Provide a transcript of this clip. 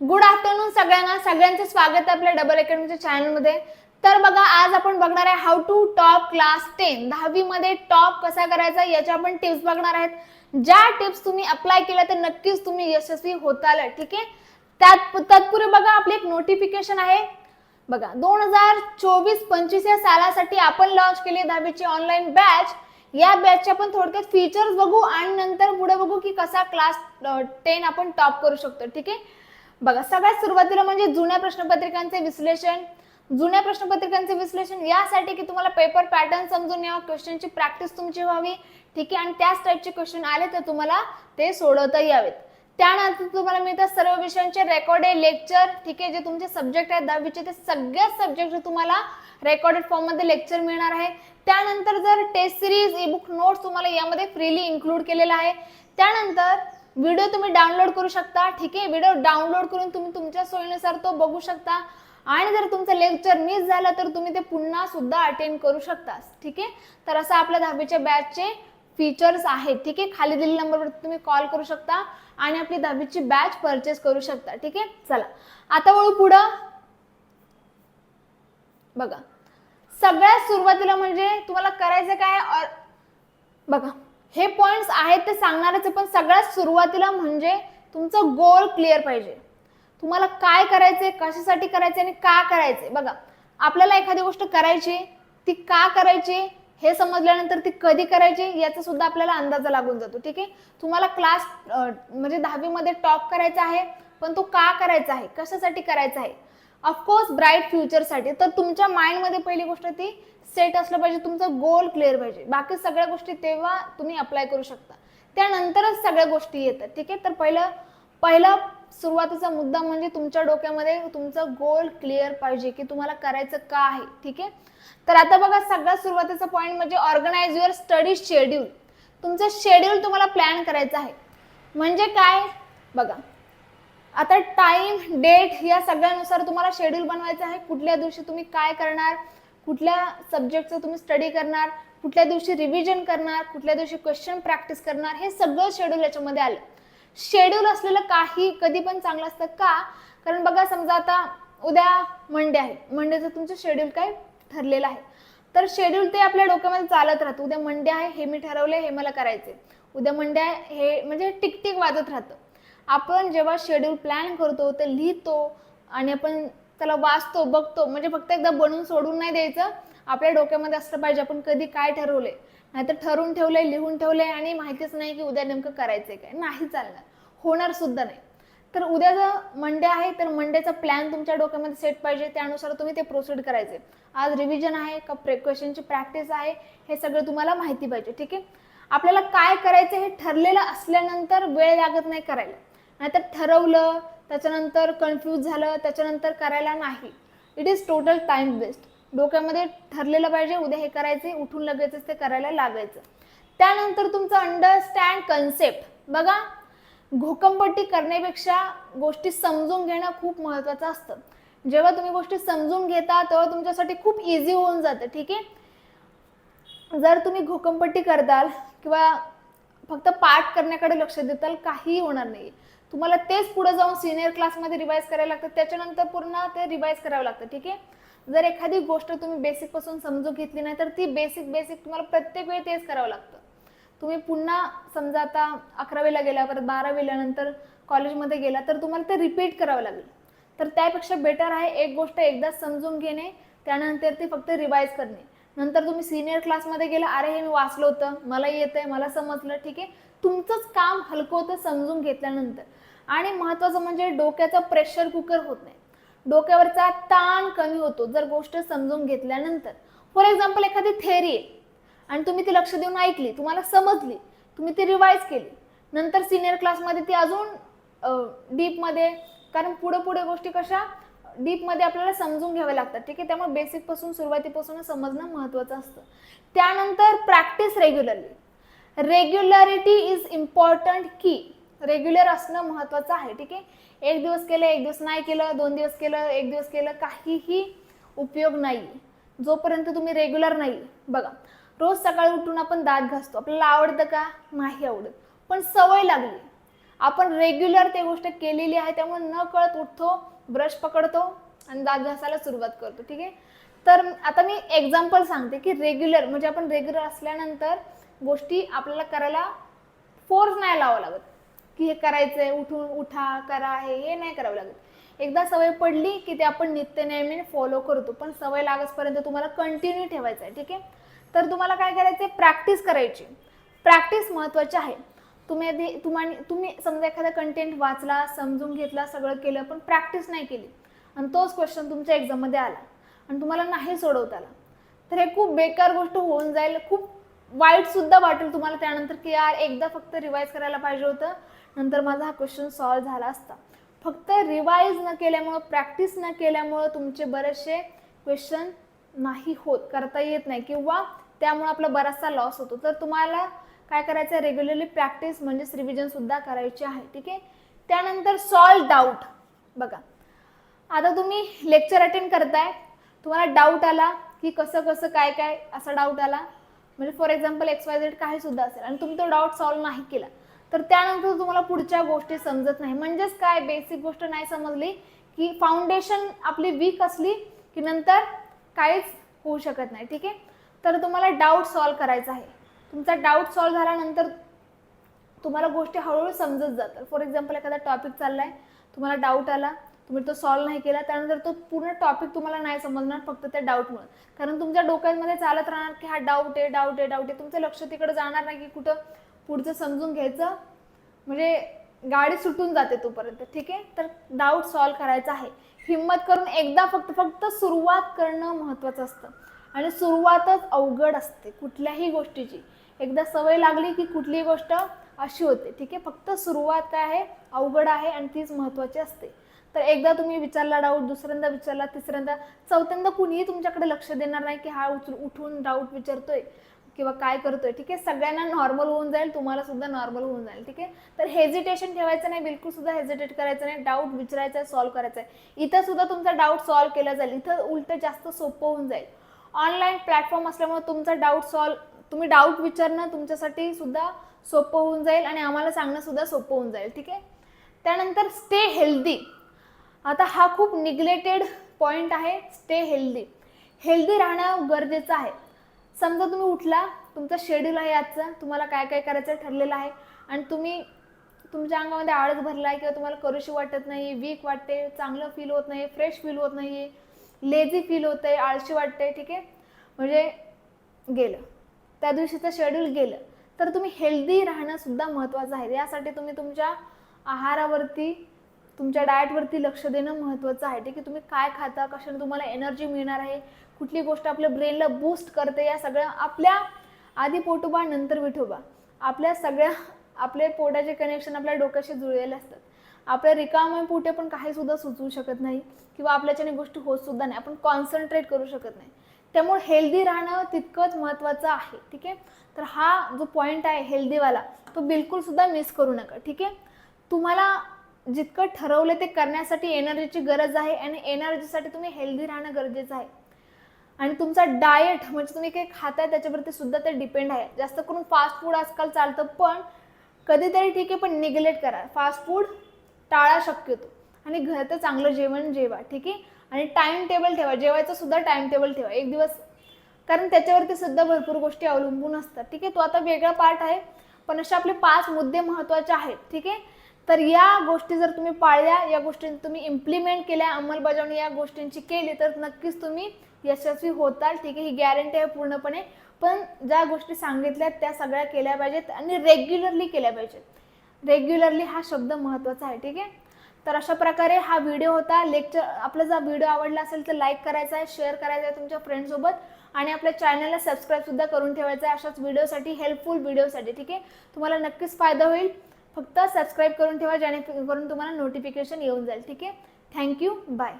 Good afternoon सगळ्यांना. सगळ्यांचं स्वागत आहे आपल्या डबल अकॅडमीच्या चॅनलमध्ये तर बघा आज आपण बघणार आहे how to top class ten दहावी मध्ये टॉप कसा करायचा याच्या आपण टिप्स बघणार आहेत. ज्या टिप्स तुम्ही अप्लाय केल्या तर नक्कीच तुम्ही यशस्वी होताल ठीक आहे? त्यात तत्पूर्वी बघा आपली एक नोटिफिकेशन आहे. बघा दोन हजार चोवीस पंचवीस या सालासाठी आपण लॉन्च केली दहावीची ऑनलाईन बॅच या बॅचचे आपण थोडक्यात फीचर्स बघू आणि नंतर पुढे बघू की कसा क्लास टेन आपण टॉप करू शकतो ठीक आहे? बघा सगळ्यात सुरुवातीला म्हणजे जुन्या प्रश्नपत्रिकांचे विश्लेषण जुन्या प्रश्नपत्रिकांचे विश्लेषण यासाठी की तुम्हाला पेपर पॅटर्न समजून यावं क्वेश्चनची प्रॅक्टिस तुमची व्हावी ठीक आहे? आणि त्याच टाईपचे क्वेश्चन आले तर तुम्हाला ते सोडवता यावेत. त्यानंतर तुम्हाला मिळतात सर्व विषयांचे रेकॉर्डेड लेक्चर ठीक आहे? जे तुमचे सब्जेक्ट आहेत दहावीचे ते सगळ्याच सब्जेक्ट तुम्हाला रेकॉर्डेड फॉर्ममध्ये लेक्चर मिळणार आहे. त्यानंतर जर test series e book notes तुम्हाला यामध्ये फ्रीली इन्क्लूड केलेला आहे. त्यानंतर व्हिडिओ तुम्ही डाउनलोड करू शकता ठीक आहे? व्हिडिओ डाउनलोड करून तुम्ही तुमच्या सोयीनुसार तो बघू शकता. आणि जर तुमचं लेक्चर मिस झालं तर तुम्ही ते पुन्हा सुद्धा अटेंड करू शकता ठीक आहे? तर असं आपल्या दहावीच्या बॅचचे फीचर्स आहेत ठीक आहे? खाली दिलेल्या नंबरवर तुम्ही कॉल करू शकता आणि आपली दहावीची बॅच परचेस करू शकता ठीक आहे? चला आता वळू पुढं. बघा सगळ्यात सुरुवातीला म्हणजे तुम्हाला करायचं काय? और- बघा. हे पॉइंट्स आहेत ते सांगणारच पण सगळ्यात सुरुवातीला म्हणजे तुमचं गोल क्लिअर पाहिजे. तुम्हाला काय करायचंय कशासाठी करायचे आणि का करायचे बघा आपल्याला एखादी गोष्ट करायची ती का करायची हे समजल्यानंतर ती कधी करायची याचा सुद्धा आपल्याला अंदाजा लागून जातो ठीक आहे? तुम्हाला क्लास म्हणजे दहावीमध्ये टॉप करायचा आहे पण तो का करायचा आहे कशासाठी करायचा आहे? ऑफकोर्स ब्राईट फ्युचरसाठी तर तुमच्या माइंडमध्ये पहिली गोष्ट ती सेट असलं पाहिजे तुमचं गोल क्लिअर पाहिजे. बाकी सगळ्या गोष्टी तेव्हा तुम्ही अप्लाय करू शकता. त्यानंतरच सगळ्या गोष्टी येतात. ठीक आहे? तर पहिलं पहिला सुरुवातीचा मुद्दा म्हणजे तुमच्या डोक्यामध्ये तुमचं गोल क्लिअर पाहिजे की तुम्हाला करायचं का आहे. ठीक आहे? तर आता बघा सगळ्यात सुरुवातीचा पॉईंट म्हणजे ऑर्गनाइज युअर स्टडी शेड्यूल तुमचं शेड्यूल तुम्हाला प्लॅन करायचं आहे. म्हणजे काय? बघा. आता टाइम डेट या सगळ्यानुसार तुम्हाला शेड्यूल बनवायचं आहे. कुठल्या दिवशी तुम्ही काय करणार? कुठल्या सब्जेक्टचं तुम्ही स्टडी करणार? कुठल्या दिवशी रिव्हिजन करणार? कुठल्या दिवशी क्वेश्चन प्रॅक्टिस करणार? हे सगळं शेड्यूल याच्यामध्ये आलं. शेड्यूल असलेलं काही कधी पण चांगलं असतं का? कारण बघा समजा आता उद्या मंडे आहे. मंडेचं तुमचं शेड्यूल काय ठरलेलं आहे. तर शेड्यूल ते आपल्या डोक्यामध्ये चालत राहतं. उद्या मंडे आहे हे मी ठरवले हे मला करायचे उद्या मंडे आहे हे म्हणजे टिकटिक वाजत राहतं. आपण जेव्हा शेड्यूल प्लॅन करतो ते लिहितो आणि आपण त्याला वाचतो बघतो म्हणजे फक्त एकदा बनवून सोडून नाही द्यायचं. आपल्या डोक्यामध्ये असलं पाहिजे आपण कधी काय ठरवले नाहीतर ठरवून ठेवलंय लिहून ठेवलंय आणि माहितीच नाही की उद्या नेमकं करायचंय काय. नाही चालणार. होणार सुद्धा नाही. तर उद्या जर मंडे आहे तर मंडेचा प्लॅन तुमच्या डोक्यामध्ये सेट पाहिजे. त्यानुसार तुम्ही ते प्रोसीड करायचे. आज रिव्हिजन आहे का प्रे क्वेश्चनची प्रॅक्टिस आहे हे सगळं तुम्हाला माहिती पाहिजे ठीक आहे? आपल्याला काय करायचं हे ठरलेलं असल्यानंतर वेळ लागत नाही करायला. नाहीतर ठरवलं त्याच्यानंतर कन्फ्यूज झालं त्याच्यानंतर करायला नाही. It is total time waste डोक्यामध्ये ठरलेलं पाहिजे उद्या हे करायचे उठून लगेचच ते करायला लागायचं. त्यानंतर तुमचं अंडरस्टँड कन्सेप्ट बघा घोकंपट्टी करण्यापेक्षा गोष्टी समजून घेणं खूप महत्त्वाचं असतं. जेव्हा तुम्ही गोष्टी समजून घेता तेव्हा तुमच्यासाठी खूप इझी होऊन जातं ठीक आहे? जर तुम्ही घोकंपट्टी करताल किंवा फक्त पाठ करण्याकडे लक्ष देताल काहीही होणार नाही तुम्हाला तेच पुढे जाऊन सिनियर क्लासमध्ये रिवाईज करायला लागतं. त्याच्यानंतर पूर्ण ते रिवाईज करावं लागतं ठीक आहे? जर एखादी गोष्ट तुम्ही बेसिकपासून समजून घेतली नाही तर ती बेसिक बेसिक तुम्हाला प्रत्येक वेळी तेच करावं लागतं. तुम्ही पुन्हा समजा आता अकरावीला गेला परत बारावीला नंतर कॉलेजमध्ये गेला तर तुम्हाला ते रिपीट करावं लागेल. तर त्यापेक्षा बेटर आहे एक गोष्ट एकदा समजून घेणे त्यानंतर ती फक्त रिवाईज करणे. नंतर तुम्ही सिनियर क्लासमध्ये गेला अरे हे मी वाचलं होतं मला येतंय मला समजलं ठीक आहे? तुमचंच काम हलकं होतं समजून घेतल्यानंतर. आणि महत्त्वाचं म्हणजे डोक्याचं प्रेशर कुकर होत नाही. डोक्यावरचा ताण कमी होतो जर गोष्ट समजून घेतल्यानंतर. फॉर एक्झाम्पल एखादी थेअरी आहे. आणि तुम्ही ती लक्ष देऊन ऐकली तुम्हाला समजली तुम्ही ती रिवाईज केली. नंतर सिनियर क्लासमध्ये ती अजून डीपमध्ये कारण पुढे पुढे गोष्टी कशा डीपमध्ये आपल्याला समजून घ्याव्या लागतात. ठीक आहे? त्यामुळे बेसिकपासून सुरुवातीपासून समजणं महत्त्वाचं असतं. त्यानंतर practice regularly regularity is important की रेग्युलर असणं महत्त्वाचं आहे ठीक आहे? एक दिवस केलं एक दिवस नाही केलं दोन दिवस केलं एक दिवस केलं काहीही उपयोग नाही. जोपर्यंत तुम्ही रेग्युलर नाही बघा रोज सकाळी उठून आपण दात घासतो. आपल्याला आवडतं का? नाही आवडत. पण सवय लागली. आपण रेग्युलर ते गोष्ट केलेली आहे त्यामुळे न कळत उठतो ब्रश पकडतो आणि दात घासायला सुरुवात करतो ठीक आहे? तर आता मी एक्झाम्पल सांगते की रेग्युलर म्हणजे आपण रेग्युलर असल्यानंतर गोष्टी आपल्याला करायला फोर्स नाही लावावं लागत. की हे करायचंय उठून उठा करा हे हे नाही करावं लागत. एकदा सवय पडली की ते आपण नित्य नेहमी फॉलो करतो. पण सवय लागसपर्यंत तुम्हाला कंटिन्यू ठेवायचं आहे ठीक आहे? तर तुम्हाला काय करायचं आहे प्रॅक्टिस करायची. प्रॅक्टिस महत्त्वाची आहे. तुम्ही आधी तुम्हाला तुम्ही समजा एखादा कंटेंट वाचला समजून घेतला सगळं केलं पण प्रॅक्टिस नाही केली. आणि तोच क्वेश्चन तुमच्या एक्झाममध्ये आला. आणि तुम्हाला नाही सोडवता आला. तर हे खूप बेकार गोष्ट होऊन जाईल. खूप वाईट सुद्धा वाटेल तुम्हाला. त्यानंतर की यार एकदा फक्त रिवाईज करायला पाहिजे होतं. नंतर माझा हा क्वेश्चन सॉल्व्ह झाला असता. फक्त रिवाईज न केल्यामुळं प्रॅक्टिस न केल्यामुळं तुमचे बरेचसे क्वेश्चन नाही होत करता येत नाही. किंवा त्यामुळे आपला बराचसा लॉस होतो. तर तुम्हाला काय करायचं आहे रेग्युलरली प्रॅक्टिस म्हणजेच रिव्हिजनसुद्धा करायची आहे. ठीक आहे? त्यानंतर सॉल्व डाऊट बघा. आता तुम्ही लेक्चर अटेंड करताय. तुम्हाला डाऊट आला की कसं कसं काय काय असा डाऊट आला? म्हणजे for example X Y Z काही सुद्धा असेल आणि तुम्ही तो डाऊट सॉल्व्ह नाही केला तर त्यानंतर तुम्हाला पुढच्या गोष्टी समजत नाही. म्हणजेच काय? बेसिक गोष्ट नाही समजली की फाउंडेशन आपली वीक असली की नंतर काहीच होऊ शकत नाही. ठीक आहे? तर तुम्हाला डाऊट सॉल्व्ह करायचा आहे. तुमचा डाऊट सॉल्व्ह झाल्यानंतर तुम्हाला गोष्टी हळूहळू समजत जातात. फॉर एक्झाम्पल एखादा टॉपिक चाललाय तुम्हाला डाऊट आला तुम्ही तो सॉल्व्ह नाही केला त्यानंतर तो पूर्ण टॉपिक तुम्हाला नाही समजणार फक्त त्या डाऊटमुळे कारण तुमच्या डोक्यामध्ये चालत राहणार की हा डाऊट आहे डाऊट आहे डाऊट आहे. तुमचं लक्ष तिकडे जाणार नाही की कुठं पुढचं समजून घ्यायचं. म्हणजे गाडी सुटून जाते तोपर्यंत ठीक आहे? तर डाऊट सॉल्व्ह करायचा आहे. हिंमत करून एकदा फक्त फक्त सुरुवात करणं महत्त्वाचं असतं. आणि सुरुवातच अवघड असते कुठल्याही गोष्टीची. एकदा सवय लागली की कुठलीही गोष्ट अशी होते ठीक आहे? फक्त सुरुवात काय आहे अवघड आहे आणि तीच महत्त्वाची असते. तर एकदा तुम्ही विचारला डाऊट दुसऱ्यांदा विचारला तिसऱ्यांदा चौथ्यांदा कुणीही तुमच्याकडे लक्ष देणार नाही की हा उचल उठून डाऊट विचारतोय किंवा काय करतोय ठीक आहे? सगळ्यांना नॉर्मल होऊन जाईल तुम्हाला सुद्धा नॉर्मल होऊन जाईल ठीक आहे? तर हेजिटेशन ठेवायचं नाही बिलकुल सुद्धा हेजिटेट करायचं नाही डाऊट विचारायचा आहे सॉल्व्ह करायचा आहे. इथं सुद्धा तुमचा डाऊट सॉल्व्ह केला जाईल इथं उलट जास्त सोपं होऊन जाईल. ऑनलाईन प्लॅटफॉर्म असल्यामुळे तुमचा डाऊट सॉल्व्ह तुम्ही डाऊट विचारणं तुमच्यासाठी सुद्धा सोपं होऊन जाईल आणि आम्हाला सांगणं सुद्धा सोपं होऊन जाईल ठीक आहे? त्यानंतर स्टे हेल्दी आता हा खूप निग्लेटेड पॉईंट आहे. स्टे हेल्दी हेल्दी राहणं गरजेचं आहे. समजा तुम्ही उठला तुमचं शेड्यूल आहे आजचा तुम्हाला काय काय करायचं ठरलेलं आहे आणि तुम्ही तुमच्या अंगामध्ये आळस भरला आहे किंवा तुम्हाला करूशी वाटत नाही वीक वाटते चांगलं फील होत नाही फ्रेश फील होत नाही आहे लेझी फील होत आहे आळशी वाटते ठीक आहे? म्हणजे गेलं. त्या दिवशीचं शेड्यूल गेलं. तर तुम्ही हेल्दी राहणं सुद्धा महत्त्वाचं आहे. यासाठी तुम्ही तुमच्या आहारावरती तुमच्या डाएटवरती लक्ष देणं महत्त्वाचं आहे. ठीक आहे? तुम्ही काय खाता कशाने तुम्हाला एनर्जी मिळणार आहे कुठली गोष्ट आपल्या ब्रेनला बूस्ट करते या सगळ्या आपल्या आधी पोटोबा नंतर विठोबा आपल्या सगळ्या आपले पोटाचे कनेक्शन आपल्या डोक्याशी जुळलेले असतात. आपल्या रिकामे पोटे पण काही सुद्धा सुचवू शकत नाही किंवा आपल्याच्याने गोष्टी होत सुद्धा नाही. आपण कॉन्सन्ट्रेट करू शकत नाही. त्यामुळे हेल्दी राहणं तितकंच महत्त्वाचं आहे. ठीक आहे? तर हा जो पॉईंट आहे हेल्दीवाला तो बिलकुल सुद्धा मिस करू नका. ठीक आहे? तुम्हाला जितकं ठरवलं ते करण्यासाठी एनर्जीची गरज आहे आणि एनर्जीसाठी तुम्ही हेल्दी राहणं गरजेचं आहे. आणि तुमचा डाएट म्हणजे तुम्ही काही खाताय त्याच्यावरती सुद्धा ते डिपेंड आहे. जास्त करून फास्ट फूड आजकाल चालतं पण कधीतरी ठीक आहे पण निग्लेक्ट करा. फास्ट फूड टाळा शक्यतो. आणि घराचं चांगलं जेवण जेवा ठीक आहे? आणि टाइम टेबल ठेवा. जेवायचं सुद्धा टाइम टेबल ठेवा. एक दिवस कारण त्याच्यावरती सुद्धा भरपूर गोष्टी अवलंबून असतात ठीक आहे? तो आता वेगळा पार्ट आहे पण असे आपले पाच मुद्दे महत्त्वाचे आहेत ठीक आहे? तर या गोष्टी जर तुम्ही पाळल्या या गोष्टी तुम्ही इम्प्लिमेंट केल्या अंमलबजावणी या गोष्टींची केली तर नक्कीच तुम्ही यशस्वी होताल. ठीक आहे ही गॅरंटी आहे पूर्णपणे. पण ज्या गोष्टी सांगितल्या त्या सगळ्या केल्या पाहिजेत आणि रेग्युलरली केल्या पाहिजेत. रेग्युलरली हा शब्द महत्त्वाचा आहे ठीक आहे? तर अशा प्रकारे हा व्हिडिओ होता. लेक्चर आपला जर व्हिडिओ आवडला असेल तर लाईक करायचा आहे शेअर करायचा आहे तुमच्या फ्रेंडसोबत आणि आपल्या चॅनलला सबस्क्राईबसुद्धा करून ठेवायचं आहे अशाच व्हिडिओसाठी हेल्पफुल व्हिडिओसाठी ठीक आहे? तुम्हाला नक्कीच फायदा होईल. फक्त सबस्क्राईब करून ठेवा जेणेकरून तुम्हाला नोटिफिकेशन येऊन जाईल. ठीक आहे? Thank you bye